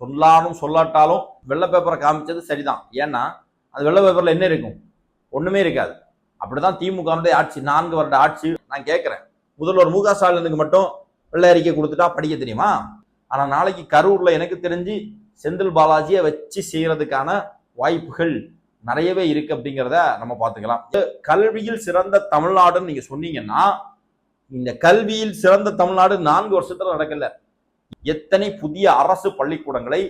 சொல்லாலும் சொல்லாட்டாலும் வெள்ளை பேப்பரை காமிச்சது சரிதான். ஏன்னா அது வெள்ளை பேப்பரில் என்ன இருக்கும்? ஒன்றுமே இருக்காது. அப்படிதான் திமுக ஆட்சி. நான்கு வருட ஆட்சி நான் கேட்குறேன். முதல்வர் மு க ஸ்டாலினுக்கு மட்டும் வெள்ளை அறிக்கை கொடுத்துட்டா படிக்க தெரியுமா? ஆனால் நாளைக்கு கரூரில் எனக்கு தெரிஞ்சு செந்தில் பாலாஜியை வச்சு செய்கிறதுக்கான வாய்ப்புகள் நிறையவே இருக்கு அப்படிங்கிறத நம்ம பார்த்துக்கலாம். கல்வியில் சிறந்த தமிழ்நாடுன்னு நீங்கள் சொன்னீங்கன்னா இந்த கல்வியில் சிறந்த தமிழ்நாடு நான்கு வருஷத்தில் நடக்கல. எத்தனை புதிய அரசு பள்ளிக்கூடங்களை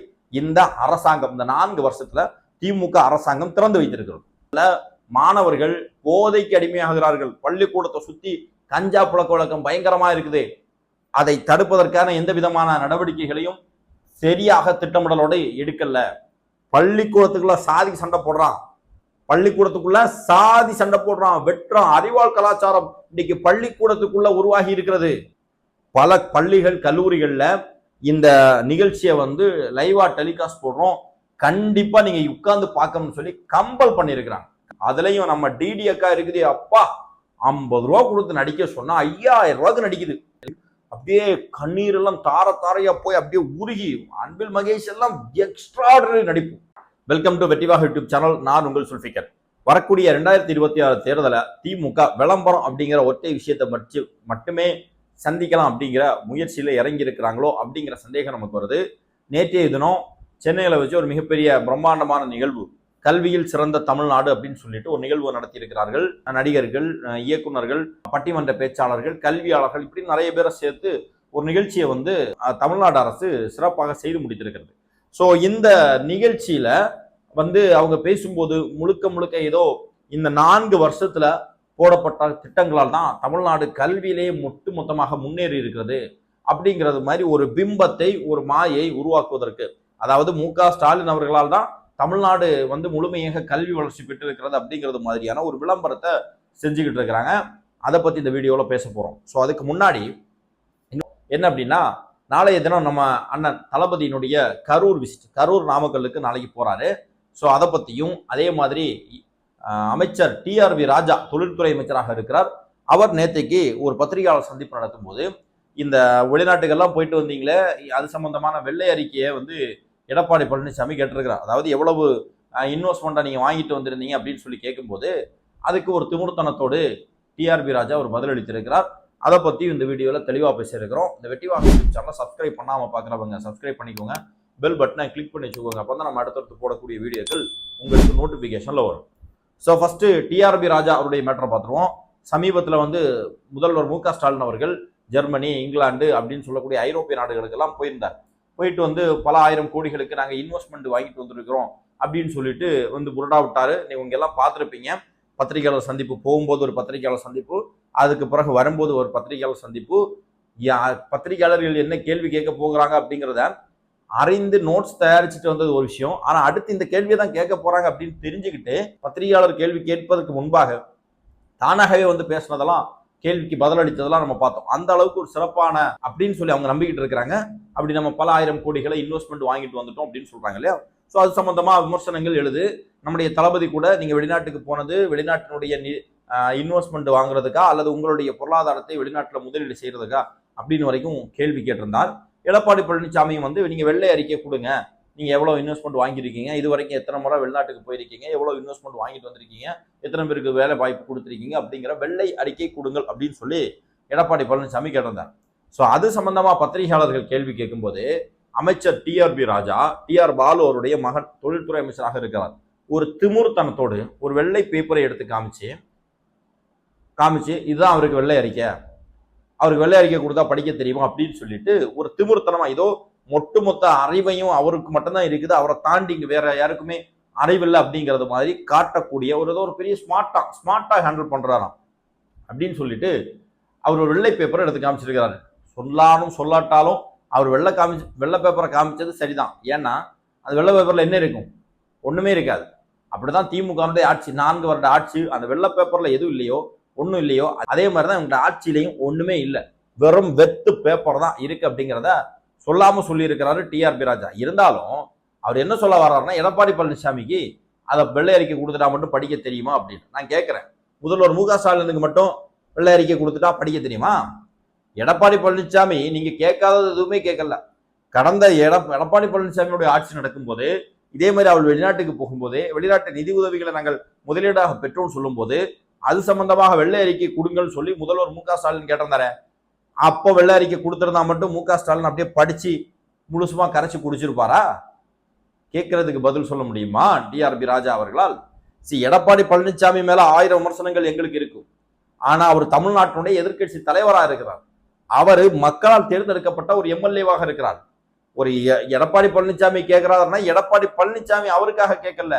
இந்த அரசாங்கம் இந்த நான்கு வருஷத்துல திமுக அரசாங்கம் திறந்து வைத்திருக்கிறது. மாணவர்கள் போதைக்கு அடிமையாகிறார்கள். பள்ளிக்கூடத்தை சுத்தி கஞ்சா புழக்க வழக்கம் பயங்கரமா இருக்குது. அதை தடுப்பதற்கான எந்த விதமான நடவடிக்கைகளையும் சரியாக திட்டமிடலோட எடுக்கல. பள்ளிக்கூடத்துக்குள்ள சாதி சண்டை போடுறான். பள்ளிக்கூடத்துக்குள்ள சாதி சண்டை போடுறான். வெட்டுறான் அறிவாள் கலாச்சாரம் இன்னைக்கு பள்ளிக்கூடத்துக்குள்ள உருவாகி இருக்கிறது. பல பள்ளிகள் கல்லூரிகளில் இந்த நிகழ்ச்சியை வந்து லைவா டெலிகாஸ்ட் போடுறோம். கண்டிப்பா நீங்க உட்கார்ந்து பார்க்கணும்னு சொல்லி கம்பல் பண்ணியிருக்கிறாங்க. அதுலயும் நம்ம டிடி அக்கா இருக்குது அப்பா ஐம்பது ரூபா கொடுத்து நடிக்க சொன்னா ஐயாயிரம் ரூபாய்க்கு நடிக்குது. அப்படியே கண்ணீர் எல்லாம் தார தாரையா போய் அப்படியே உருகி அன்பில் மகேஷ் எல்லாம் எக்ஸ்ட்ராடனரி நடிப்பு. வெல்கம் டு வெட்டிவாக யூடியூப் சேனல். நான் உங்கள் சுல்ஃபிகர் வரக்கூடிய ரெண்டாயிரத்தி இருபத்தி ஆறு தேர்தலை திமுக விளம்பரம் அப்படிங்கிற ஒற்றை விஷயத்தை மட்டும் மட்டுமே சந்திக்கலாம் அப்படிங்கிற முயற்சியில் இறங்கி இருக்கிறாங்களோ அப்படிங்கிற சந்தேகம் நமக்கு வருது. நேற்றைய தினம் சென்னையில் வச்சு ஒரு மிகப்பெரிய பிரம்மாண்டமான நிகழ்வு. கல்வியில் சிறந்த தமிழ்நாடு அப்படின்னு சொல்லிட்டு ஒரு நிகழ்வு நடத்தியிருக்கிறார்கள். நடிகர்கள் இயக்குநர்கள் இயக்குனர்கள் பட்டிமன்ற பேச்சாளர்கள் கல்வியாளர்கள் இப்படி நிறைய பேரை சேர்த்து ஒரு நிகழ்ச்சியை வந்து தமிழ்நாடு அரசு சிறப்பாக செய்து முடித்திருக்கிறது. ஸோ இந்த நிகழ்ச்சியில வந்து அவங்க பேசும்போது முழுக்க முழுக்க ஏதோ இந்த நான்கு வருஷத்துல போடப்பட்ட திட்டங்களால் தான் தமிழ்நாடு கல்வியிலேயே மொட்டு மொத்தமாக முன்னேறி இருக்கிறது அப்படிங்கிறது மாதிரி ஒரு பிம்பத்தை ஒரு மாயை உருவாக்குவதற்கு. அதாவது மு க ஸ்டாலின் அவர்களால் தான் தமிழ்நாடு வந்து முழுமையாக கல்வி வளர்ச்சி பெற்றிருக்கிறது அப்படிங்கிறது மாதிரியான ஒரு விளம்பரத்தை செஞ்சுக்கிட்டு இருக்கிறாங்க. அதை பற்றி இந்த வீடியோவில் பேச போகிறோம் ஸோ அதுக்கு முன்னாடி என்ன அப்படின்னா நாளைய தினம் நம்ம அண்ணன் தளபதியினுடைய கரூர் விசிட் கரூர் நாமக்கல்லுக்கு நாளைக்கு போகிறாரு ஸோ அதை பற்றியும் அதே மாதிரி அமைச்சர் டிஆர்வி ராஜா தொழில்துறை அமைச்சராக இருக்கிறார். அவர் நேற்றைக்கு ஒரு பத்திரிகையாளர் சந்திப்பு நடத்தும் போது இந்த வெளிநாட்டுக்கெல்லாம் போயிட்டு வந்தீங்களே அது சம்பந்தமான வெள்ளை அறிக்கையை வந்து எடப்பாடி பழனிசாமி கேட்டிருக்கிறார். அதாவது எவ்வளவு இன்வெஸ்ட்மெண்ட்டை நீங்கள் வாங்கிட்டு வந்திருந்தீங்க அப்படின்னு சொல்லி கேட்கும்போது அதுக்கு ஒரு திமுர்த்தனத்தோடு டிஆர்பி ராஜா ஒரு பதிலளித்திருக்கிறார் அதை பற்றி இந்த வீடியோவில் தெளிவாக பேசியிருக்கிறோம். இந்த வெட்டி வாங்க சேனலை சப்ஸ்கிரைப் பண்ணாமல் பார்க்குறவங்க சப்ஸ்கிரைப் பண்ணிக்கோங்க. பெல் பட்டனை கிளிக் பண்ணி வச்சுக்கோங்க. அப்போ தான் நம்ம அடுத்தடுத்து போடக்கூடிய வீடியோக்கள் உங்களுக்கு நோட்டிஃபிகேஷனில் வரும். ஸோ ஃபஸ்ட்டு டிஆர்பி ராஜா அவருடைய மேட்டரை பார்த்துருவோம். சமீபத்தில் வந்து முதல்வர் மு க ஸ்டாலின் அவர்கள் ஜெர்மனி இங்கிலாந்து அப்படின்னு சொல்லக்கூடிய ஐரோப்பிய நாடுகளுக்கெல்லாம் போயிருந்தார். போயிட்டு வந்து பல ஆயிரம் கோடிகளுக்கு நாங்கள் இன்வெஸ்ட்மெண்ட் வாங்கிட்டு வந்திருக்கிறோம் அப்படின்னு சொல்லிட்டு வந்து புரடா விட்டாரு. நீங்க எல்லாம் பார்த்துருப்பீங்க. பத்திரிகையாளர் சந்திப்பு போகும்போது ஒரு பத்திரிகையாளர் சந்திப்பு அதுக்கு பிறகு வரும்போது ஒரு பத்திரிகையாளர் சந்திப்பு. யா- பத்திரிகையாளர்கள் என்ன கேள்வி கேட்க போகிறாங்க அப்படிங்கிறத அறிந்து நோட்ஸ் தயாரிச்சுட்டு வந்தது ஒரு விஷயம். ஆனால் அடுத்து இந்த கேள்வியை தான் கேட்க போறாங்க அப்படின்னு தெரிஞ்சுக்கிட்டு பத்திரிகையாளர் கேள்வி கேட்பதற்கு முன்பாக தானாகவே வந்து பேசுனதெல்லாம் கேள்விக்கு பதிலளித்ததெல்லாம் நம்ம பார்த்தோம். அந்த அளவுக்கு ஒரு சிறப்பான அப்படின்னு சொல்லி அவங்க நம்பிக்கிட்டு இருக்கிறாங்க. அப்படி நம்ம பல ஆயிரம் கோடிகளை இன்வெஸ்ட்மெண்ட் வாங்கிட்டு வந்துட்டோம் அப்படின்னு சொல்றாங்க இல்லையா? ஸோ அது சம்மந்தமாக விமர்சனங்கள் எழுது. நம்முடைய தளபதி கூட நீங்கள் வெளிநாட்டுக்கு போனது வெளிநாட்டினுடைய இன்வெஸ்ட்மெண்ட் வாங்குறதுக்கா அல்லது உங்களுடைய பொருளாதாரத்தை வெளிநாட்டில் முதலீடு செய்கிறதுக்கா அப்படின்னு வரைக்கும் கேள்வி கேட்டிருந்தார். எடப்பாடி பழனிசாமியும் வந்து நீங்கள் வெள்ளை அறிக்கை கொடுங்க. நீங்கள் எவ்வளோ இன்வெஸ்ட்மெண்ட் வாங்கியிருக்கீங்க? இது வரைக்கும் எத்தனை முறை வெளிநாட்டுக்கு போயிருக்கீங்க? எவ்வளோ இன்வெஸ்ட்மெண்ட் வாங்கிட்டு வந்திருக்கீங்க? எத்தனை பேருக்கு வேலை வாய்ப்பு கொடுத்துருக்கீங்க? அப்படிங்கிற வெள்ளை அறிக்கை கொடுங்கள் அப்படின்னு சொல்லி எடப்பாடி பழனிசாமி கேட்டிருந்தார். ஸோ அது சம்பந்தமாக பத்திரிகையாளர்கள் கேள்வி கேட்கும்போது அமைச்சர் டிஆர்பி ராஜா டிஆர் பாலு அவருடைய மகன் தொழில்துறை அமைச்சராக இருக்கிறார். ஒரு திமுர்த்தனத்தோடு ஒரு வெள்ளை பேப்பரை எடுத்து காமிச்சு காமிச்சு இதுதான் அவருக்கு வெள்ளை அறிக்கை. அவருக்கு வெள்ளை அறிக்கை கொடுத்தா படிக்க தெரியுமா அப்படின்னு சொல்லிட்டு ஒரு திமுர்த்தனமா ஏதோ மொட்டு மொத்த அறிவையும் அவருக்கு மட்டும்தான் இருக்குது. அவரை தாண்டி இங்க வேற யாருக்குமே அறிவில்லை அப்படிங்கிறது மாதிரி காட்டக்கூடிய ஒரு ஏதோ ஒரு பெரிய ஸ்மார்ட்டா ஸ்மார்ட்டா ஹேண்டில் பண்றாராம் அப்படின்னு சொல்லிட்டு அவர் ஒரு வெள்ளை பேப்பரை எடுத்து காமிச்சிருக்கிறாரு. சொல்லாலும் சொல்லாட்டாலும் அவர் வெள்ளை காமிச்சு வெள்ளை பேப்பரை காமிச்சது சரிதான். ஏன்னா அந்த வெள்ளை பேப்பர்ல என்ன இருக்கும்? ஒண்ணுமே இருக்காது. அப்படிதான் திமுக ஆட்சி நான்கு வருட ஆட்சி அந்த வெள்ளை பேப்பர்ல எதுவும் இல்லையோ ஒன்றும் இல்லையோ? அதே மாதிரி தான் இவங்க ஆட்சியிலையும் ஒன்றுமே இல்லை. வெறும் வெத்து பேப்பர் தான் இருக்கு அப்படிங்கிறத சொல்லாமல் சொல்லியிருக்கிறாரு டிஆர்பி ராஜா. இருந்தாலும் அவர் என்ன சொல்ல வர்றாருன்னா எடப்பாடி பழனிசாமிக்கு அதை வெள்ளை அறிக்கை கொடுத்துட்டா மட்டும் படிக்க தெரியுமா? அப்படின்னு. நான் கேட்குறேன். முதல்வர் மு க ஸ்டாலினுக்கு மட்டும் வெள்ளை அறிக்கை கொடுத்துட்டா படிக்க தெரியுமா? எடப்பாடி பழனிசாமி நீங்கள் கேட்காதது எதுவுமே கேட்கல. கடந்த எடப் எடப்பாடி பழனிசாமியுடைய ஆட்சி நடக்கும்போது இதே மாதிரி அவள் வெளிநாட்டுக்கு போகும்போது வெளிநாட்டு நிதி உதவிகளை நாங்கள் முதலீடாக பெற்றோம்னு சொல்லும்போது அது சம்பந்தமாக வெள்ளை அறிக்கை கொடுங்கன்னு சொல்லி முதல்வர் மு க. ஸ்டாலின் கேட்டிருந்தாரு. அப்போ வெள்ளை அறிக்கை கொடுத்துருந்தா மட்டும் மு க. ஸ்டாலின் அப்படியே படிச்சு முழுசுமா கரைச்சி குடிச்சிருப்பாரா? கேட்கறதுக்கு பதில் சொல்ல முடியுமா? டிஆர்பி ராஜா அவர்களால்? சி எடப்பாடி பழனிசாமி மேல ஆயிரம் விமர்சனங்கள் எங்களுக்கு இருக்கும். ஆனா அவர் தமிழ்நாட்டினுடைய எதிர்க்கட்சி தலைவராக இருக்கிறார். அவர் மக்களால் தேர்ந்தெடுக்கப்பட்ட ஒரு எம்எல்ஏவாக இருக்கிறார். ஒரு எ- எடப்பாடி பழனிசாமி கேட்கிறாருன்னா எடப்பாடி பழனிசாமி அவருக்காக கேட்கல.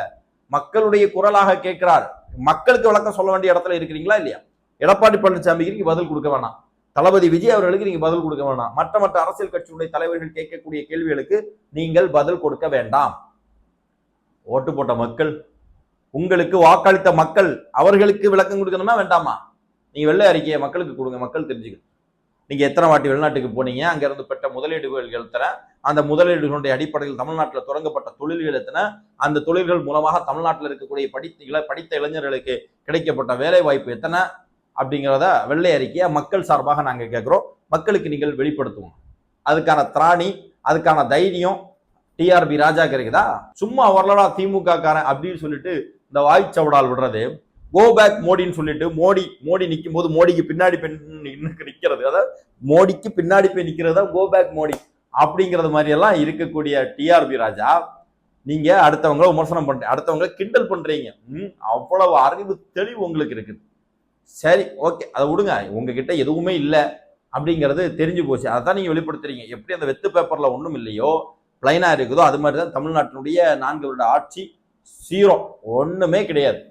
மக்களுடைய குரலாக கேட்கிறார். மக்களுக்கு விளக்கம் சொல்ல வேண்டிய இடத்துல இருக்கிறீங்களா இல்லையா? எடப்பாடி பழனிசாமிக்கு நீங்க பதில் கொடுக்க வேணாம். தளபதி விஜய் அவர்களுக்கு நீங்க பதில் கொடுக்க வேணாம். மற்ற மற்ற அரசியல் கட்சியுடைய தலைவர்கள் கேட்கக்கூடிய கேள்விகளுக்கு நீங்கள் பதில் கொடுக்க வேண்டாம். ஓட்டு போட்ட மக்கள் உங்களுக்கு வாக்களித்த மக்கள் அவர்களுக்கு விளக்கம் கொடுக்கணுமா வேண்டாமா? நீங்க வெள்ளை அறிக்கையை மக்களுக்கு கொடுங்க மக்கள் தெரிஞ்சுக்கணும். நீங்க எத்தனை வாட்டி வெளிநாட்டுக்கு போனீங்க அங்க இருந்து பெற்ற முதலீடுகள் எத்தனை அந்த முதலீடுகளுடைய அடிப்படையில் தமிழ்நாட்டில் தொடங்கப்பட்ட தொழில்கள் எத்தனை? அந்த தொழில்கள் மூலமாக தமிழ்நாட்டில் இருக்கக்கூடிய படித்த படித்த இளைஞர்களுக்கு கிடைக்கப்பட்ட வேலை வாய்ப்பு எத்தனை? அப்படிங்கிறத வெள்ளை அறிக்கையை மக்கள் சார்பாக நாங்கள் கேட்குறோம். மக்களுக்கு நீங்கள் வெளிப்படுத்துவோம். அதுக்கான திராணி அதுக்கான தைரியம் டிஆர்பி ராஜா கிடைக்குதா சும்மா வரலடா திமுக காரன் அப்படின்னு சொல்லிட்டு இந்த வாய்ச்சவடால் விடுறது. கோ பேக் மோடின்னு சொல்லிட்டு மோடி மோடி நிற்கும் போது மோடிக்கு பின்னாடி பெண் நிற்கிறது அதாவது மோடிக்கு பின்னாடி போய் நிற்கிறது தான் கோ பேக் மோடி. அப்படிங்கிறது மாதிரியெல்லாம் இருக்கக்கூடிய டிஆர்பி ராஜா நீங்க அடுத்தவங்கள விமர்சனம் பண்றீங்க. அடுத்தவங்களை கிண்டல் பண்றீங்க. அவ்வளவு அறிவு தெளிவு உங்களுக்கு இருக்குது. சரி ஓகே அதை விடுங்க. உங்ககிட்ட எதுவுமே இல்லை அப்படிங்கிறது தெரிஞ்சு போச்சு. அதை தான் நீங்க வெளிப்படுத்துறீங்க. எப்படி அந்த வெத்து பேப்பர்ல ஒன்றும் இல்லையோ பிளைனா இருக்குதோ அது மாதிரி தான் தமிழ்நாட்டினுடைய நான்கு வருட ஆட்சி சீரோ. ஒண்ணுமே கிடையாது.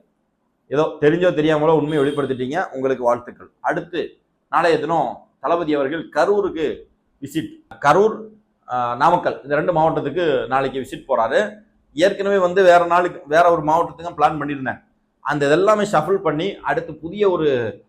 ஏதோ தெரிஞ்சோ தெரியாமலோ உண்மையை வெளிப்படுத்திட்டீங்க. உங்களுக்கு வாழ்த்துக்கள். அடுத்து நாளைய தினம் தளபதி அவர்கள் கரூருக்கு விசிட் கரூர் நாமக்கல் இந்த ரெண்டு மாவட்டத்துக்கு நாளைக்கு விசிட் போகிறாரு ஏற்கனவே வந்து வேற நாளுக்கு வேற ஒரு மாவட்டத்துக்கும் பிளான் பண்ணியிருந்தேன். அந்த இதெல்லாமே ஷஃபிள் பண்ணி அடுத்து புதிய ஒரு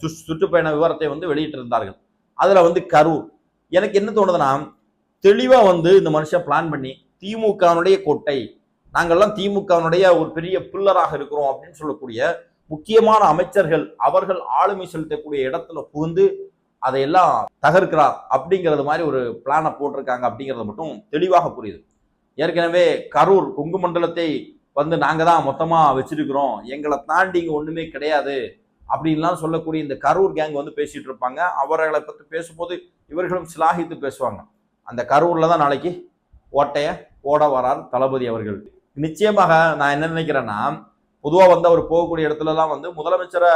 சு- சுற்றுப்பயண விவரத்தை வந்து வெளியிட்டிருந்தார்கள். அதில் வந்து கரூர். எனக்கு என்ன தோணுதுன்னா தெளிவாக வந்து இந்த மனுஷன் பிளான் பண்ணி திமுகனுடைய கோட்டை நாங்கள்லாம் திமுகவினுடைய ஒரு பெரிய பில்லராக இருக்கிறோம் அப்படின்னு சொல்லக்கூடிய முக்கியமான அமைச்சர்கள் அவர்கள் ஆளுமை செலுத்தக்கூடிய இடத்துல புகுந்து அதையெல்லாம் தகர்க்கிறார் அப்படிங்கிறது மாதிரி ஒரு பிளானை போட்டிருக்காங்க அப்படிங்கிறது மட்டும் தெளிவாக புரியுது. ஏற்கனவே கரூர் கொங்கு மண்டலத்தை வந்து நாங்கள் தான் மொத்தமாக வச்சிருக்கிறோம். எங்களை தாண்டி இங்கே ஒன்றுமே கிடையாது அப்படின்லாம் சொல்லக்கூடிய இந்த கரூர் கேங் வந்து பேசிகிட்டு இருப்பாங்க. அவர்களை பற்றி பேசும்போது இவர்களும் சிலாகித்து பேசுவாங்க. அந்த கரூரில் தான் நாளைக்கு ஓட்டைய ஓட வரார் தளபதி அவர்கள். நிச்சயமாக நான் என்ன நினைக்கிறேன்னா பொதுவாக வந்து அவர் போகக்கூடிய இடத்துலலாம் வந்து முதலமைச்சரை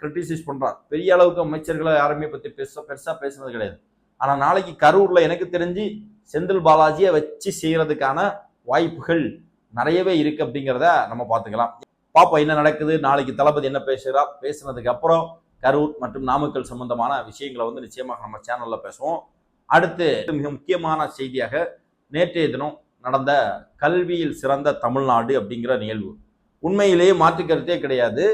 கிரிட்டிசைஸ் பண்றார் பெரிய அளவுக்கு அமைச்சர்களை யாருமே பத்தி பேச பெருசா பேசுனது கிடையாது. ஆனா நாளைக்கு கரூர்ல எனக்கு தெரிஞ்சு செந்தில் பாலாஜியை வச்சு செய்யறதுக்கான வாய்ப்புகள் நிறையவே இருக்கு அப்படிங்கிறத நம்ம பார்த்துக்கலாம். பாப்போம் என்ன நடக்குது? நாளைக்கு தளபதி என்ன பேசுகிறா பேசுனதுக்கு அப்புறம் கரூர் மற்றும் நாமக்கல் சம்பந்தமான விஷயங்களை வந்து நிச்சயமாக நம்ம சேனலில் பேசுவோம். அடுத்து மிக முக்கியமான செய்தியாக நேற்றைய தினம் நடந்த கல்வியில் சிறந்த தமிழ்நாடு அப்படிங்கிற நிகழ்வு. உண்மையிலேயே மாற்று கருத்தே கிடையாது.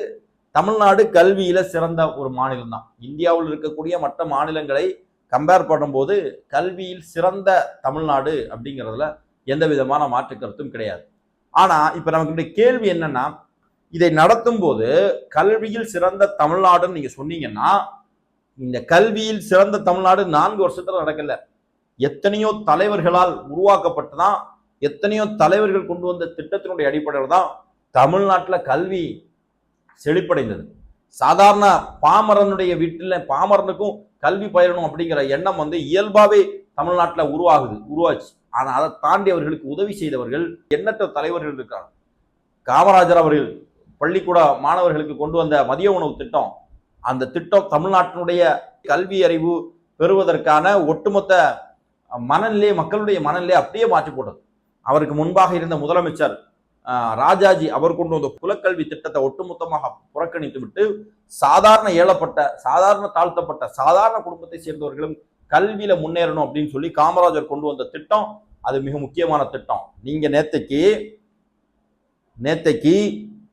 தமிழ்நாடு கல்வியில சிறந்த ஒரு மாநிலம் தான் இந்தியாவில் இருக்கக்கூடிய மற்ற மாநிலங்களை கம்பேர் பண்ணும்போது கல்வியில் சிறந்த தமிழ்நாடு அப்படிங்கிறதுல எந்த விதமான மாற்று கருத்தும் கிடையாது. ஆனால் இப்போ நமக்கு கேள்வி என்னன்னா இதை நடத்தும் போது கல்வியில் சிறந்த தமிழ்நாடுன்னு நீங்கள் சொன்னீங்கன்னா இந்த கல்வியில் சிறந்த தமிழ்நாடு நான்கு வருஷத்தில் நடக்கல. எத்தனையோ தலைவர்களால் உருவாக்கப்பட்டு தான் எத்தனையோ தலைவர்கள் கொண்டு வந்த திட்டத்தினுடைய அடிப்படையில் தான் தமிழ்நாட்டில் கல்வி செழிப்படைந்தது. சாதாரண பாமரனுடைய வீட்டில் பாமரனுக்கும் கல்வி பயிரணும் அப்படிங்கிற எண்ணம் வந்து இயல்பாகவே தமிழ்நாட்டில் உருவாகுது உருவாச்சு. ஆனால் அதை தாண்டி அவர்களுக்கு உதவி செய்தவர்கள் எண்ணற்ற தலைவர்கள் இருக்காங்க. காமராஜர் அவர்கள் பள்ளிக்கூட மாணவர்களுக்கு கொண்டு வந்த மதிய உணவு திட்டம் அந்த திட்டம் தமிழ்நாட்டினுடைய கல்வி அறிவு பெறுவதற்கான ஒட்டுமொத்த மனநிலை மக்களுடைய மனநிலை அப்படியே மாற்றி போட்டது. அவருக்கு முன்பாக இருந்த முதலமைச்சர் ராஜாஜி அவர் கொண்டு வந்த குலக்கல்வி திட்டத்தை ஒட்டுமொத்தமாக புறக்கணித்து விட்டு சாதாரண ஏழப்பட்ட சாதாரண தாழ்த்தப்பட்ட சாதாரண குடும்பத்தை சேர்ந்தவர்களும் கல்வியில முன்னேறணும் அப்படின்னு சொல்லி காமராஜர் கொண்டு வந்த திட்டம் அது மிக முக்கியமான திட்டம். நீங்க நேத்தைக்கு நேத்தைக்கு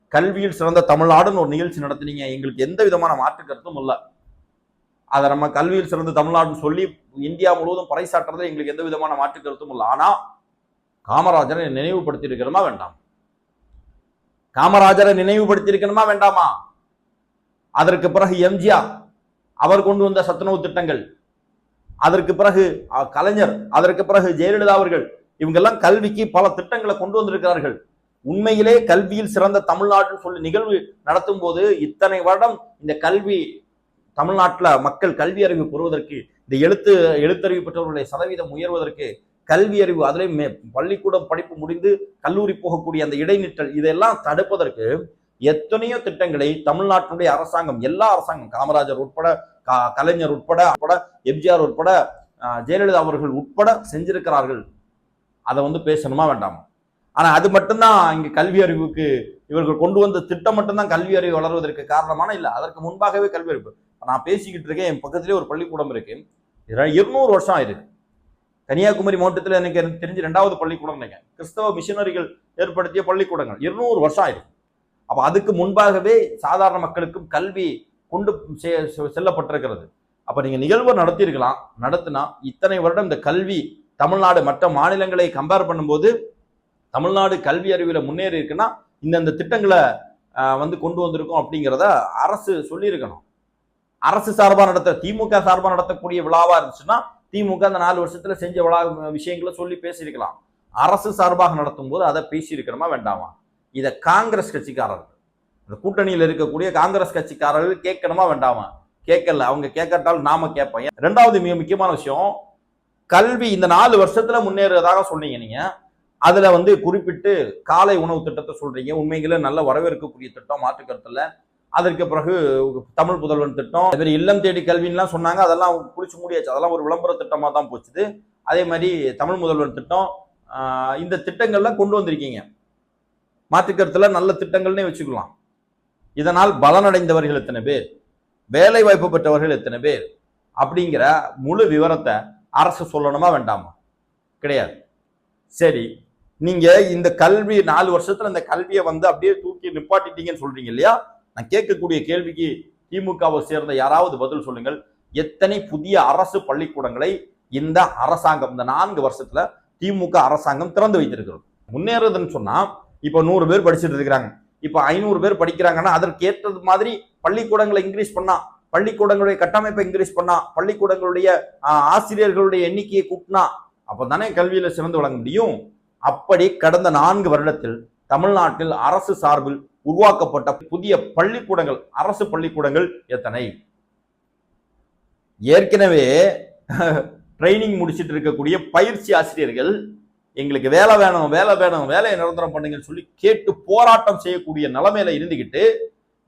கல்வியில் சிறந்த தமிழ்நாடுன்னு ஒரு நிகழ்ச்சி நடத்துனீங்க. எங்களுக்கு எந்த விதமான மாற்று கருத்தும் இல்லை. அதை நம்ம கல்வியில் சிறந்த தமிழ்நாடுன்னு சொல்லி இந்தியா முழுவதும் பறைசாற்றுறது எங்களுக்கு எந்த விதமான மாற்று கருத்தும் இல்லை. ஆனா காமராஜரை நினைவுபடுத்தி வேண்டாம்? காமராஜரை நினைவுபடுத்தியிருக்கணுமா வேண்டாமா? அதற்கு பிறகு எம்ஜிஆர் அவர் கொண்டு வந்த சத்துணவு திட்டங்கள் அதற்கு பிறகு கலைஞர் அதற்கு பிறகு ஜெயலலிதா அவர்கள் இவங்கெல்லாம் கல்விக்கு பல திட்டங்களை கொண்டு வந்திருக்கிறார்கள். உண்மையிலே கல்வியில் சிறந்த தமிழ்நாடுன்னு சொல்லி நிகழ்வு நடத்தும் போது இத்தனை வருடம் இந்த கல்வி தமிழ்நாட்டில் மக்கள் கல்வி அறிவு பெறுவதற்கு இந்த எழுத்து எழுத்தறிவு பெற்றவர்களுடைய சதவீதம் உயர்வதற்கு கல்வி அறிவு அதிலே பள்ளிக்கூடம் படிப்பு முடிந்து கல்லூரி போகக்கூடிய அந்த இடைநிற்றல் இதெல்லாம் தடுப்பதற்கு எத்தனையோ திட்டங்களை தமிழ்நாட்டினுடைய அரசாங்கம் எல்லா அரசாங்கம் காமராஜர் உட்பட க- கலைஞர் உட்பட உட்பட எம்ஜிஆர் உட்பட ஜெயலலிதா அவர்கள் உட்பட செஞ்சிருக்கிறார்கள். அதை வந்து பேசணுமா வேண்டாமா? ஆனால் அது மட்டும்தான் இங்கே கல்வி அறிவுக்கு இவர்கள் கொண்டு வந்த திட்டம் மட்டும்தான் கல்வி அறிவு வளர்வதற்கு காரணமான இல்லை. அதற்கு முன்பாகவே கல்வி அறிவு நான் பேசிக்கிட்டு இருக்கேன் என் பக்கத்திலே ஒரு பள்ளிக்கூடம் இருக்கு. இருநூறு வருஷம் ஆயிருக்கு. கன்னியாகுமரி மாவட்டத்தில் எனக்கு எனக்கு தெரிஞ்சு ரெண்டாவது பள்ளிக்கூடம் நினைக்கிறேன். கிறிஸ்தவ மிஷினரிகள் ஏற்படுத்திய பள்ளிக்கூடங்கள். இருநூறு வருஷம் ஆயிருக்கு. அப்போ அதுக்கு முன்பாகவே சாதாரண மக்களுக்கும் கல்வி கொண்டு செ- செ- செல்லப்பட்டிருக்கிறது. அப்போ நீங்கள் நிகழ்வு நடத்தியிருக்கலாம். நடத்தினா இத்தனை வருடம் இந்த கல்வி தமிழ்நாடு மற்ற மாநிலங்களை கம்பேர் பண்ணும்போது தமிழ்நாடு கல்வி அறிவில முன்னேறி இருக்குன்னா இந்தந்த திட்டங்களை வந்து கொண்டு வந்திருக்கோம் அப்படிங்கிறத அரசு சொல்லியிருக்கணும். அரசு சார்பாக நடத்த திமுக சார்பாக நடத்தக்கூடிய விழாவாக இருந்துச்சுன்னா திமுக அந்த நாலு வருஷத்துல செஞ்ச விழா விஷயங்களை சொல்லி பேசியிருக்கலாம். அரசு சார்பாக நடத்தும் போது அதை பேசியிருக்கணுமா வேண்டாமா? இதை காங்கிரஸ் கட்சிக்காரர்கள் இந்த கூட்டணியில் இருக்கக்கூடிய காங்கிரஸ் கட்சிக்காரர்கள் கேட்கணுமா வேண்டாமா? கேட்கல. அவங்க கேட்கட்டால் நாம கேட்போம். ஏன்? ரெண்டாவது மிக முக்கியமான விஷயம் கல்வி இந்த நாலு வருஷத்துல முன்னேறுவதாக சொன்னீங்க நீங்க. அதுல வந்து குறிப்பிட்டு காலை உணவு திட்டத்தை சொல்றீங்க. உண்மைகளை நல்ல வரவேற்கக்கூடிய திட்டம் மாற்று அதற்கு பிறகு தமிழ் புதல்வன் திட்டம் அதே மாதிரி இல்லம் தேடி கல்வின்லாம் சொன்னாங்க. அதெல்லாம் பிடிச்சி மூடியாச்சு. அதெல்லாம் ஒரு விளம்பர திட்டமாக தான் போச்சுது. அதே மாதிரி தமிழ் முதல்வன் திட்டம் இந்த திட்டங்கள்லாம் கொண்டு வந்திருக்கீங்க. மாற்றுக்கருத்தில் நல்ல திட்டங்கள்னே வச்சுக்கலாம். இதனால் பலனடைந்தவர்கள் எத்தனை பேர்? வேலை வாய்ப்பு பெற்றவர்கள் எத்தனை பேர்? அப்படிங்கிற முழு விவரத்தை அரசு சொல்லணுமா வேண்டாமா? கிடையாது. சரி நீங்க இந்த கல்வி நாலு வருஷத்துல இந்த கல்வியை வந்து அப்படியே தூக்கி நிப்பாட்டிட்டீங்கன்னு சொல்றீங்க இல்லையா? நான் கேட்கக்கூடிய கேள்விக்கு திமுகவை சேர்ந்த யாராவது பதில் சொல்லுங்கள். எத்தனை புதிய அரசு பள்ளிக்கூடங்களை இந்த அரசாங்கம் இந்த நான்கு வருஷத்துல திமுக அரசாங்கம் திறந்து வைத்திருக்கிறது. முன்னேறதுன்னு சொன்னா இப்போ நூறு பேர் படிச்சுட்டு இருக்கிறாங்க. இப்போ ஐநூறு பேர் படிக்கிறாங்கன்னா அதற்கு ஏற்றது மாதிரி பள்ளிக்கூடங்களை இன்க்ரீஸ் பண்ணா பள்ளிக்கூடங்களுடைய கட்டமைப்பை இன்க்ரீஸ் பண்ணா பள்ளிக்கூடங்களுடைய ஆசிரியர்களுடைய எண்ணிக்கையை கூட்டினா அப்போ தானே கல்வியில சிறந்து வழங்க முடியும். அப்படி கடந்த நான்கு வருடத்தில் தமிழ்நாட்டில் அரசு சார்பில் உருவாக்கப்பட்ட புதிய பள்ளிக்கூடங்கள் அரசு பள்ளிக்கூடங்கள் எத்தனை? ஏற்கனவே ட்ரைனிங் முடிச்சிட்டு இருக்கக்கூடிய பயிற்சி ஆசிரியர்கள் எங்களுக்கு வேலை வேணும் வேலை வேணும் வேலையை நிரந்தரம் பண்ணுங்கன்னு சொல்லி கேட்டு போராட்டம் செய்யக்கூடிய நிலைமையில இருந்துக்கிட்டு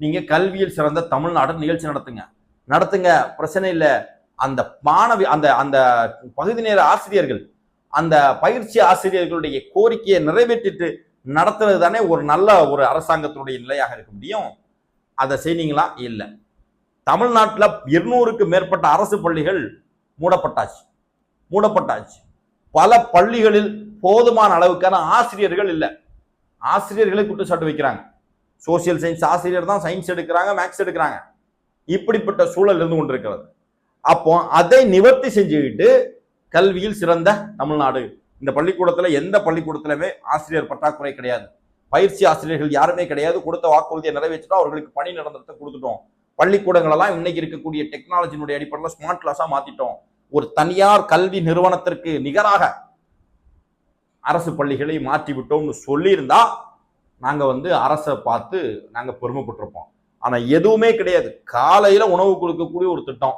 நீங்க கல்வியில் சிறந்த தமிழ்நாடு நிகழ்ச்சி நடத்துங்க. நடத்துங்க பிரச்சனை இல்லை. அந்த மாணவி அந்த அந்த பகுதி நேர ஆசிரியர்கள் அந்த பயிற்சி ஆசிரியர்களுடைய கோரிக்கையை நிறைவேற்றிட்டு நடத்துறது தானே ஒரு நல்ல ஒரு அரசாங்கத்தினுடைய நிலையாக இருக்க முடியும். அதை செய்னீங்களா? இல்லை. தமிழ்நாட்டில் இருநூறுக்கு மேற்பட்ட அரசு பள்ளிகள் மூடப்பட்டாச்சு. மூடப்பட்டாச்சு. பல பள்ளிகளில் போதுமான அளவுக்கான ஆசிரியர்கள் இல்லை. ஆசிரியர்களை குற்றச்சாட்டு வைக்கிறாங்க. சோசியல் சயின்ஸ் ஆசிரியர் தான் சயின்ஸ் எடுக்கிறாங்க மேக்ஸ் எடுக்கிறாங்க. இப்படிப்பட்ட சூழல் இருந்து கொண்டிருக்கிறது. அப்போ அதை நிவர்த்தி செஞ்சுக்கிட்டு கல்வியில் சிறந்த தமிழ்நாடு இந்த பள்ளிக்கூடத்தில் எந்த பள்ளிக்கூடத்திலுமே ஆசிரியர் பற்றாக்குறை கிடையாது. பயிற்சி ஆசிரியர்கள் யாருமே கிடையாது. கொடுத்த வாக்குறுதியை நிறைவேற்றிட்டோம். அவர்களுக்கு பணி நிரந்தரத்தை கொடுத்துட்டோம். பள்ளிக்கூடங்களெல்லாம் இன்னைக்கு இருக்கக்கூடிய டெக்னாலஜினுடைய அடிப்படையில் ஸ்மார்ட் கிளாஸாக மாற்றிட்டோம் ஒரு தனியார் கல்வி நிறுவனத்திற்கு நிகராக அரசு பள்ளிகளை மாற்றி விட்டோம்னு சொல்லியிருந்தா நாங்கள் வந்து அரசை பார்த்து நாங்கள் பெருமைப்பட்டிருப்போம். ஆனால் எதுவுமே கிடையாது. காலையில் உணவு கொடுக்கக்கூடிய ஒரு திட்டம்.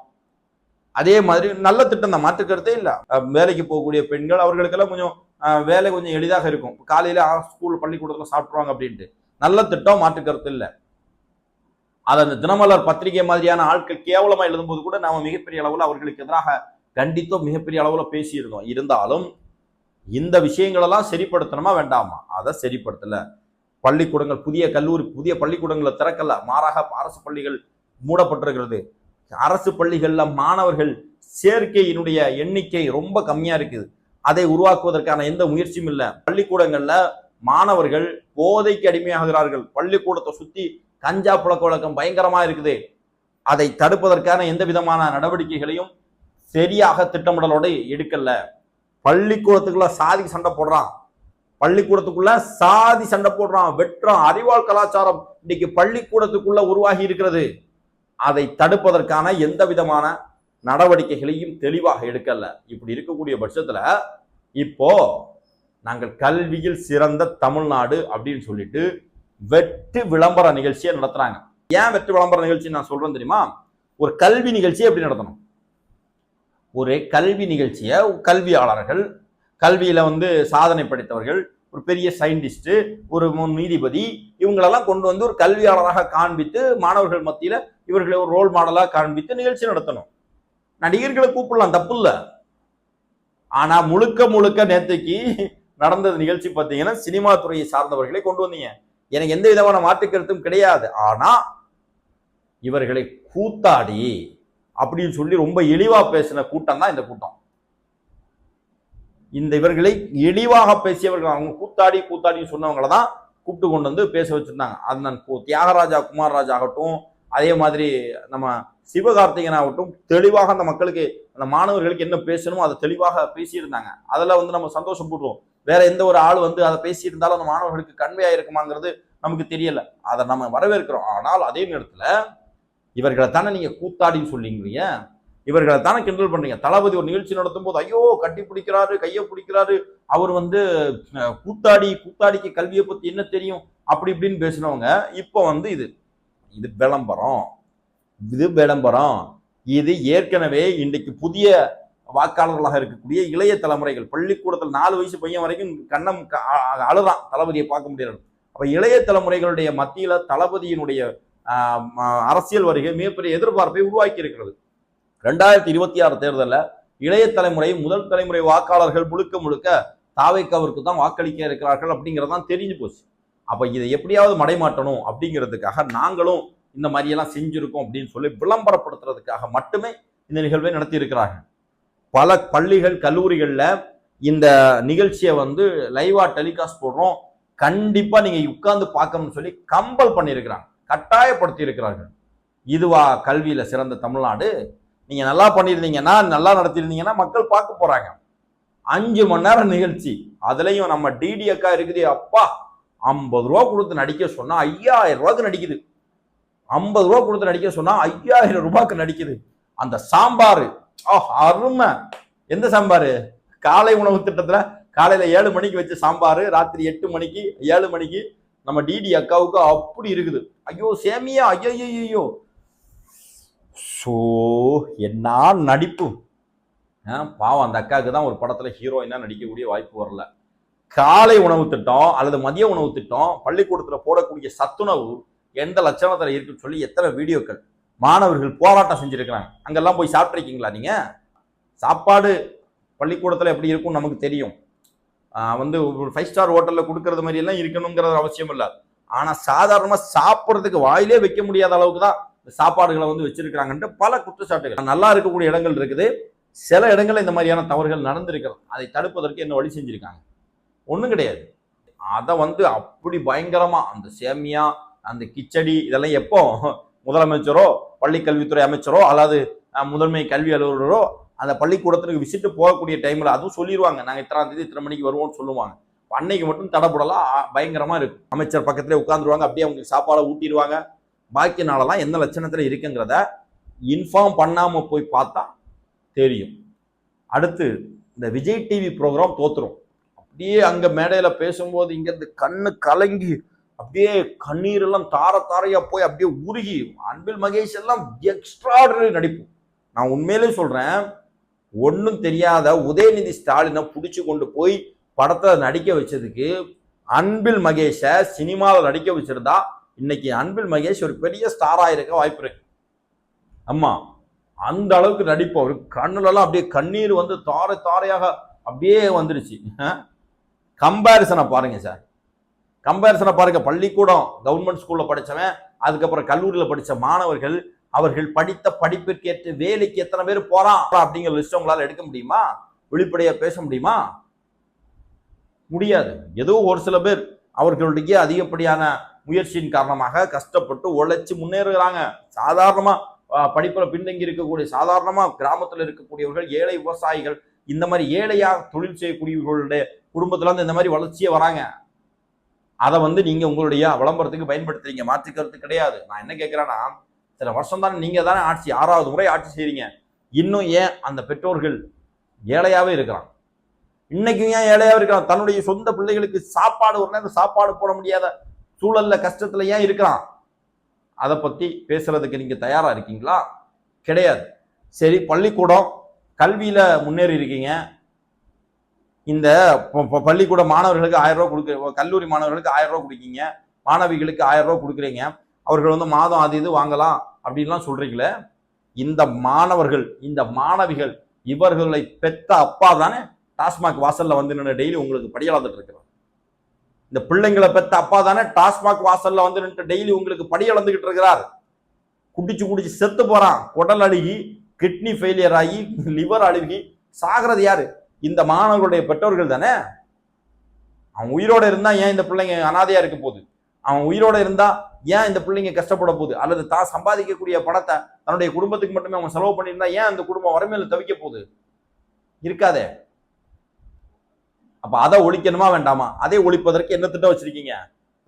அதே மாதிரி நல்ல திட்டம் தான். மாற்றுக்கிறதே இல்லை. வேலைக்கு போகக்கூடிய பெண்கள் அவர்களுக்கெல்லாம் கொஞ்சம் வேலை கொஞ்சம் எளிதாக இருக்கும். காலையில் ஆ, ஸ்கூல் பள்ளிக்கூடத்தில் சாப்பிட்ருவாங்க அப்படின்ட்டு. நல்ல திட்டம் மாற்றுக்கருத்து இல்லை. அது அந்த தினமலர் பத்திரிகை மாதிரியான ஆட்கள் கேவலமாக எழுதும்போது கூட நாம் மிகப்பெரிய அளவில் அவர்களுக்கு எதிராக கண்டித்தோ மிகப்பெரிய அளவில் பேசியிருந்தோம். இருந்தாலும் இந்த விஷயங்களெல்லாம் சரிப்படுத்தணுமா வேண்டாமா? அதை சரிப்படுத்தலை. பள்ளிக்கூடங்கள் புதிய கல்லூரி புதிய பள்ளிக்கூடங்களை திறக்கல. மாறாக அரசு பள்ளிகள் மூடப்பட்டிருக்கிறது. அரசு பள்ளிகளில் மாணவர்கள் சேர்க்கையினுடைய எண்ணிக்கை ரொம்ப கம்மியாக இருக்குது. அதை உருவாக்குவதற்கான எந்த முயற்சியும் இல்லை. பள்ளிக்கூடங்களில் மாணவர்கள் போதைக்கு அடிமையாகிறார்கள். பள்ளிக்கூடத்தை சுற்றி கஞ்சா புழக்க வழக்கம் பயங்கரமாக இருக்குது. அதை தடுப்பதற்கான எந்த விதமான நடவடிக்கைகளையும் சரியாக திட்டமிடலோடு எடுக்கல. பள்ளிக்கூடத்துக்குள்ள சாதி சண்டை போடுறான். பள்ளிக்கூடத்துக்குள்ள சாதி சண்டை போடுறான். வெட்டுறான் அறிவாள் கலாச்சாரம் இன்னைக்கு பள்ளிக்கூடத்துக்குள்ள உருவாகி இருக்கிறது. அதை தடுப்பதற்கான எந்த விதமான நடவடிக்கைகளையும் தெளிவாக எடுக்கல. இப்படி இருக்கக்கூடிய பட்சத்தில் இப்போ நாங்கள் கல்வியில் சிறந்த தமிழ்நாடு அப்படின்னு சொல்லிட்டு வெட்டு விளம்பர நிகழ்ச்சியை நடத்துறாங்க. ஏன் வெட்டு விளம்பர நிகழ்ச்சி நான் சொல்றேன் தெரியுமா? ஒரு கல்வி நிகழ்ச்சியை எப்படி நடத்தணும்? ஒரு கல்வி நிகழ்ச்சியை கல்வியாளர்கள் கல்வியில் வந்து சாதனை படைத்தவர்கள் ஒரு பெரிய சயின்டிஸ்ட்டு ஒரு நீதிபதி இவங்களெல்லாம் கொண்டு வந்து ஒரு கல்வியாளராக காண்பித்து மாணவர்கள் மத்தியில் இவர்களை ஒரு ரோல் மாடலாக காண்பித்து நிகழ்ச்சி நடத்தணும். நடிகர்களை கூப்பிடலாம் தப்பு இல்லை ஆனால் முழுக்க முழுக்க நேற்றுக்கு நடந்த நிகழ்ச்சி பார்த்தீங்கன்னா சினிமா துறையை சார்ந்தவர்களை கொண்டு வந்தீங்க. எனக்கு எந்த விதமான மாற்றுக்கருத்தும் கிடையாது. ஆனால் இவர்களை கூத்தாடி அப்படின்னு சொல்லி ரொம்ப இழிவாக பேசின கூட்டம் தான் இந்த கூட்டம். இந்த இவர்களை இழிவாக பேசியவர்கள் அவங்க கூத்தாடி கூத்தாடின்னு சொன்னவங்கள தான் கூப்பிட்டு கொண்டு வந்து பேச வச்சிருந்தாங்க. அண்ணன் தியாகராஜா தியாகராஜா குமார்ராஜ் ஆகட்டும் அதே மாதிரி நம்ம சிவகார்த்திகன் ஆகட்டும் தெளிவாக அந்த மக்களுக்கு அந்த மாணவர்களுக்கு என்ன பேசணுமோ அதை தெளிவாக பேசியிருந்தாங்க. அதில் வந்து நம்ம சந்தோஷப்படுறோம் வேற எந்த ஒரு ஆள் வந்து அதை பேசியிருந்தாலும் அந்த மாணவர்களுக்கு கன்வே ஆயிருக்குமாங்கிறது நமக்கு தெரியல. அதை நம்ம வரவேற்கிறோம். ஆனால் அதே நேரத்தில் இவர்களை தானே நீங்கள் கூத்தாடின்னு சொல்லிங்கிறீங்க. இவர்களை தானே கிண்டல் பண்ணுறீங்க தளபதி ஒரு நிகழ்ச்சி நடத்தும் போது ஐயோ கட்டி பிடிக்கிறாரு கையை பிடிக்கிறாரு. அவர் வந்து கூத்தாடி கூத்தாடிக்கு கல்வியை பற்றி என்ன தெரியும்? அப்படி இப்படின்னு பேசினவங்க இப்போ வந்து இது இது விளம்பரம். இது விளம்பரம். இது ஏற்கனவே இன்றைக்கு புதிய வாக்காளர்களாக இருக்கக்கூடிய இளைய தலைமுறைகள் பள்ளிக்கூடத்தில் நாலு வயசு பையன் வரைக்கும் கண்ணம் அழுதான் தளபதியை பார்க்க முடியாது அப்போ இளைய தலைமுறைகளுடைய மத்தியில் தளபதியினுடைய அரசியல் வருகை மிகப்பெரிய எதிர்பார்ப்பை உருவாக்கி இருக்கிறது. ரெண்டாயிரத்தி இருபத்தி ஆறு தேர்தலில் இளைய தலைமுறை முதல் தலைமுறை வாக்காளர்கள் முழுக்க முழுக்க தாவைக்காவிற்கு தான் வாக்களிக்க இருக்கிறார்கள் அப்படிங்கிறதான் தெரிஞ்சு போச்சு. அப்போ இதை எப்படியாவது மடைமாட்டணும் அப்படிங்கிறதுக்காக நாங்களும் இந்த மாதிரியெல்லாம் செஞ்சுருக்கோம் அப்படின்னு சொல்லி விளம்பரப்படுத்துறதுக்காக மட்டுமே இந்த நிகழ்வை நடத்தி பல பள்ளிகள் கல்லூரிகளில் இந்த நிகழ்ச்சியை வந்து லைவாக டெலிகாஸ்ட் போடுறோம். கண்டிப்பாக நீங்கள் உட்கார்ந்து பார்க்கணும்னு சொல்லி கம்பல் பண்ணியிருக்கிறாங்க. கட்டாயப்படுத்தி இருக்கிறார்கள் இதுவா கல்வியில் சிறந்த தமிழ்நாடு? நீங்கள் நல்லா பண்ணியிருந்தீங்கன்னா நல்லா நடத்தியிருந்தீங்கன்னா மக்கள் பார்க்க போகிறாங்க அஞ்சு மணி நேரம் நிகழ்ச்சி. அதுலேயும் நம்ம டிடி அக்கா இருக்குது அப்பா! ஐம்பது ரூபா கொடுத்து நடிக்க சொன்னால் ஐயாயிரம் ரூபாய்க்கு நடிக்குது. ஐம்பது ரூபா கொடுத்து நடிக்க சொன்னால் ஐயாயிரம் ரூபாய்க்கு நடிக்குது. அந்த சாம்பார் அருமை. எந்த சாம்பார்? காலை உணவு திட்டத்தில் காலையில் ஏழு மணிக்கு வச்ச சாம்பார் ராத்திரி எட்டு மணிக்கு ஏழு மணிக்கு நம்ம டிடி அக்காவுக்கு அப்படி இருக்குது. ஐயோ சேமியா ஐயோ ஐயோ ஸோ என்ன நடிப்பு. பாவம் அந்த அக்காவுக்கு தான் ஒரு படத்தில் ஹீரோயினாக நடிக்கக்கூடிய வாய்ப்பு வரல. காலை உணவு திட்டம் அல்லது மதிய உணவு திட்டம் பள்ளிக்கூடத்தில் போடக்கூடிய சத்துணவு எந்த லட்சணத்தில் இருக்குன்னு சொல்லி எத்தனை வீடியோக்கள்? மாணவர்கள் போராட்டம் செஞ்சுருக்கிறாங்க. அங்கெல்லாம் போய் சாப்பிட்ருக்கீங்களா நீங்கள் சாப்பாடு பள்ளிக்கூடத்தில் எப்படி இருக்கும்னு நமக்கு தெரியும். வந்து ஒரு ஃபைவ் ஸ்டார் ஹோட்டலில் கொடுக்கறது மாதிரியெல்லாம் இருக்கணுங்கிறது அவசியம் இல்லை. ஆனால் சாதாரணமாக சாப்பிட்றதுக்கு வாயிலே வைக்க முடியாத அளவுக்கு தான் இந்த சாப்பாடுகளை வந்து வச்சிருக்கிறாங்கன்ட்டு பல குற்றச்சாட்டுகள். நல்லா இருக்கக்கூடிய இடங்கள் இருக்குது. சில இடங்களில் இந்த மாதிரியான தவறுகள் நடந்திருக்கிறது. அதை தடுப்பதற்கு என்ன வழி செஞ்சுருக்காங்க? ஒன்றும் கிடையாது. அதை வந்து அப்படி பயங்கரமாக அந்த சேமியா அந்த கிச்சடி இதெல்லாம் எப்போ முதலமைச்சரோ பள்ளிக்கல்வித்துறை அமைச்சரோ அல்லது முதன்மை கல்வி அலுவலரோ அந்த பள்ளிக்கூடத்துக்கு விசிட்டு போகக்கூடிய டைமில் அதுவும் சொல்லிடுவாங்க நாங்கள் இத்தனாம் தேதி இத்தனை மணிக்கு வருவோம்னு சொல்லுவாங்க. அன்னைக்கு மட்டும் தடப்படலாம் பயங்கரமாக இருக்கும். அமைச்சர் பக்கத்துலேயே உட்காந்துருவாங்க அப்படியே அவங்களுக்கு சாப்பாடை ஊட்டிடுவாங்க. பாக்கி நாளெல்லாம் எந்த லட்சணத்தில் இருக்குங்கிறத இன்ஃபார்ம் பண்ணாமல் போய் பார்த்தா தெரியும். அடுத்து இந்த விஜய் டிவி ப்ரோக்ராம் தோற்றுரும் அப்படியே அங்க மேடையில பேசும்போது இங்க இருந்து கண்ணு கலங்கி அப்படியே கண்ணீர் எல்லாம் தார தாரையா போய் அப்படியே உருகி அன்பில் மகேஷ் எல்லாம் எக்ஸ்ட்ராடனரி நடிப்பு. நான் உண்மையிலே சொல்றேன் ஒன்றும் தெரியாத உதயநிதி ஸ்டாலினை பிடிச்சி கொண்டு போய் படத்தை நடிக்க வச்சதுக்கு அன்பில் மகேஷை சினிமாவில் நடிக்க வச்சிருந்தா இன்னைக்கு அன்பில் மகேஷ் ஒரு பெரிய ஸ்டாராக இருக்க வாய்ப்பு இருக்கு. ஆமாம் அந்த அளவுக்கு நடிப்பு. அவர் கண்ணுலலாம் அப்படியே கண்ணீர் வந்து தாரை தாரையாக அப்படியே வந்துருச்சு. கம்பேரிசனை பாருங்க சார். கம்பேரிசனை பாருங்க. பள்ளிக்கூடம் கவர்மெண்ட் ஸ்கூல்ல படித்தவன் அதுக்கப்புறம் கல்லூரியில் படித்த மாணவர்கள் அவர்கள் படித்த படிப்பிற்கேற்ற வேலைக்கு எத்தனை பேர் போறான் அப்படிங்கிற லிஸ்ட் உங்களால் எடுக்க முடியுமா? வெளிப்படையா பேச முடியுமா? முடியாது. ஏதோ ஒரு சில பேர் அவர்களுடைய அதிகப்படியான முயற்சியின் காரணமாக கஷ்டப்பட்டு உழைச்சி முன்னேறுகிறாங்க. சாதாரணமா படிப்புல பின்தங்கி இருக்கக்கூடிய சாதாரணமா கிராமத்தில் இருக்கக்கூடியவர்கள் ஏழை விவசாயிகள் இந்த மாதிரி ஏழையாக தொழில் செய்யக்கூடியவர்களுடைய குடும்பத்துல இருந்து இந்த மாதிரி வளர்ச்சியே வராங்க. அதை வந்து நீங்க உங்களுடைய விளம்பரத்துக்கு பயன்படுத்துறீங்க. மாற்று கருத்து கிடையாது. நான் என்ன கேட்கிறேன்னா சில வருஷம் தானே நீங்க தானே ஆட்சி ஆறாவது முறை ஆட்சி செய்றீங்க. இன்னும் ஏன் அந்த பெற்றோர்கள் ஏழையாவே இருக்கிறான் இன்னைக்கும் ஏன் ஏழையாக இருக்கிறான் தன்னுடைய சொந்த பிள்ளைகளுக்கு சாப்பாடு ஒரு நேரம் சாப்பாடு போட முடியாத சூழல்ல கஷ்டத்துல ஏன் இருக்கிறான்? அதை பத்தி பேசுறதுக்கு நீங்க தயாரா இருக்கீங்களா? கிடையாது. சரி பள்ளிக்கூடம் கல்வியில் முன்னேறி இருக்கீங்க இந்த பள்ளிக்கூட மாணவர்களுக்கு ஆயிரம் ரூபா கொடுக்க கல்லூரி மாணவர்களுக்கு ஆயிரம் ரூபா கொடுக்கீங்க. மாணவிகளுக்கு ஆயிரம் ரூபா கொடுக்குறீங்க. அவர்கள் வந்து மாதம் அது இது வாங்கலாம் அப்படின்லாம் சொல்றீங்களே. இந்த மாணவர்கள் இந்த மாணவிகள் இவர்களை பெத்த அப்பா தானே டாஸ்மாக் வாசல்ல வந்து நின்று டெய்லி உங்களுக்கு படியளந்துட்டு இருக்கிறார். இந்த பிள்ளைங்களை பெத்த அப்பா தானே டாஸ்மாக் வாசல்ல வந்து நின்று டெய்லி உங்களுக்கு படியளந்துகிட்டு இருக்கிறார். குடிச்சு குடிச்சு செத்து போறான். குடல் அழுகி கிட்னி ஃபெயிலியர் ஆகி லிவர் அழுகி சாகிறது யாரு? இந்த மாணவர்களுடைய பெற்றோர்கள் தானே? அவன் உயிரோட இருந்தா ஏன் இந்த பிள்ளைங்க அனாதையா இருக்க போகுது? அவன் உயிரோட இருந்தா ஏன் இந்த பிள்ளைங்க கஷ்டப்பட போகுது? அல்லது தான் சம்பாதிக்கக்கூடிய பணத்தை தன்னுடைய குடும்பத்துக்கு மட்டுமே அவன் செலவு பண்ணியிருந்தா ஏன் அந்த குடும்பம் வறுமையில தவிக்க போகுது? இருக்காதே. அப்ப அதை ஒழிக்கணுமா வேண்டாமா? அதை ஒழிப்பதற்கு என்ன திட்டம் வச்சிருக்கீங்க?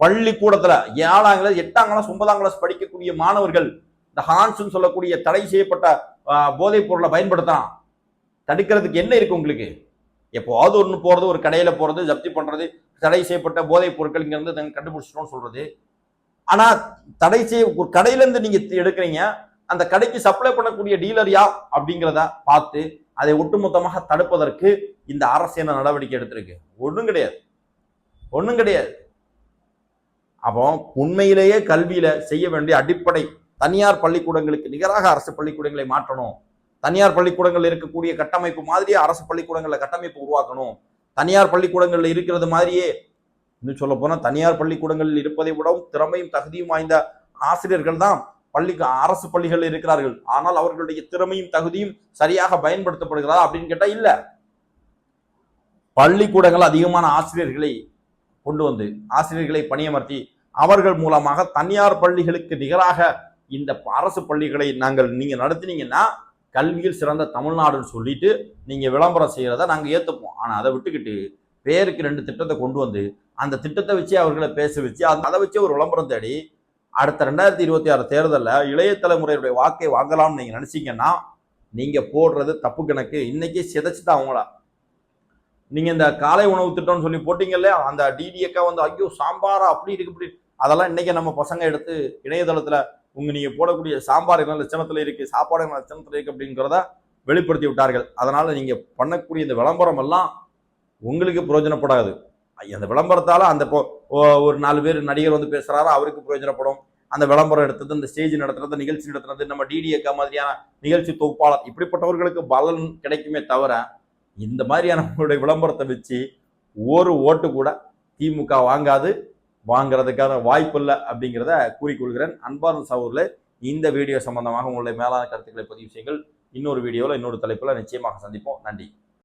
பள்ளிக்கூடத்துல ஏழாம் கிளாஸ் எட்டாம் கிளாஸ் ஒன்பதாம் கிளாஸ் படிக்கக்கூடிய மாணவர்கள் இந்த ஹான்ஸ்னு சொல்லக்கூடிய தடை செய்யப்பட்ட போதைப் பொருளை பயன்படுத்தலாம். தடுக்கிறதுக்கு என்ன இருக்கு உங்களுக்கு? எப்போவாவது ஒன்று போகிறது ஒரு கடையில் போகிறது ஜப்தி பண்ணுறது தடை செய்யப்பட்ட போதைப் பொருட்கள் இங்கேருந்து கண்டுபிடிச்சிட்டோம்னு சொல்கிறது ஆனால் தடை செய்ய ஒரு கடையிலேருந்து நீங்கள் எடுக்கிறீங்க அந்த கடைக்கு சப்ளை பண்ணக்கூடிய டீலர் யா அப்படிங்கிறத பார்த்து அதை ஒட்டுமொத்தமாக தடுப்பதற்கு இந்த அரசு என்ன நடவடிக்கை எடுத்திருக்கு? ஒன்றும் கிடையாது. ஒன்றும் கிடையாது. அப்போ உண்மையிலேயே கல்வியில செய்ய வேண்டிய அடிப்படை தனியார் பள்ளிக்கூடங்களுக்கு நிகராக அரசு பள்ளிக்கூடங்களை மாற்றணும். தனியார் பள்ளிக்கூடங்கள் இருக்கக்கூடிய கட்டமைப்பு மாதிரியே அரசு பள்ளிக்கூடங்களில் கட்டமைப்பு உருவாக்கணும். தனியார் பள்ளிக்கூடங்களில் இருக்கிறது மாதிரியே இன்னும் சொல்ல போனால் தனியார் பள்ளிக்கூடங்களில் இருப்பதை விடவும் திறமையும் தகுதியும் வாய்ந்த ஆசிரியர்கள் தான் பள்ளி அரசு பள்ளிகள் இருக்கிறார்கள். ஆனால் அவர்களுடைய திறமையும் தகுதியும் சரியாக பயன்படுத்தப்படுகிறதா அப்படின்னு கேட்டால் இல்லை. பள்ளிக்கூடங்கள் அதிகமான ஆசிரியர்களை கொண்டு வந்து ஆசிரியர்களை பணியமர்த்தி அவர்கள் மூலமாக தனியார் பள்ளிகளுக்கு நிகராக இந்த அரசு பள்ளிகளை நாங்கள் நீங்க நடத்தினீங்கன்னா கல்வியில் சிறந்த தமிழ்நாடுன்னு சொல்லிட்டு நீங்க விளம்பரம் செய்யறத நாங்க ஏத்துப்போம். ஆனா அதை விட்டுக்கிட்டு பேருக்கு ரெண்டு திட்டத்தை கொண்டு வந்து அந்த திட்டத்தை வச்சு அவர்களை பேச வச்சு அதை வச்சு ஒரு விளம்பரம் தேடி அடுத்த ரெண்டாயிரத்தி இருபத்தி ஆறு தேர்தலில் இளைய தலைமுறையுடைய வாக்கை வாங்கலாம்னு நீங்கள் நினச்சிங்கன்னா நீங்கள் போடுறது தப்பு கணக்கு. இன்றைக்கி சிதைச்சு தான் அவங்கள. நீங்கள் இந்த காலை உணவு திட்டம்னு சொல்லி போட்டிங்கல்ல அந்த டிடிஎக்கா வந்து ஐயோ சாம்பாரா? அப்படி இருக்கு இப்படி அதெல்லாம் இன்றைக்கி நம்ம பசங்க எடுத்து இணையதளத்தில் உங்கள் நீங்கள் போடக்கூடிய சாம்பார் என்ன சின்னத்தில் இருக்குது சாப்பாடு என்ன சின்னத்தில் இருக்குது அப்படிங்கிறத வெளிப்படுத்தி விட்டார்கள். அதனால் நீங்கள் பண்ணக்கூடிய இந்த விளம்பரம் எல்லாம் உங்களுக்கு பிரயோஜனப்படாது. அந்த விளம்பரத்தால் அந்த இப்போ ஒரு நாலு பேர் நடிகர் வந்து பேசுகிறாரோ அவருக்கு பிரயோஜனப்படும். அந்த விளம்பரம் எடுத்தது இந்த ஸ்டேஜ் நடத்துறது நிகழ்ச்சி நடத்துறது நம்ம டிடிஏக்கா மாதிரியான நிகழ்ச்சி தொகுப்பாளர் இப்படிப்பட்டவர்களுக்கு பலன் கிடைக்குமே தவிர இந்த மாதிரியான விளம்பரத்தை வச்சு ஒரு ஓட்டு கூட திமுக வாங்காது. வாங்கிறதுக்கான வாய்ப்பு இல்லை அப்படிங்கிறத கூறிக்கொள்கிறேன். அன்பார்ந்த சகோதரர்களே இந்த வீடியோ சம்பந்தமாக உங்களுடைய மேலான கருத்துக்களை பதிவு செய்யுங்கள். இன்னொரு வீடியோவில் இன்னொரு தலைப்பில் நிச்சயமாக சந்திப்போம். நன்றி.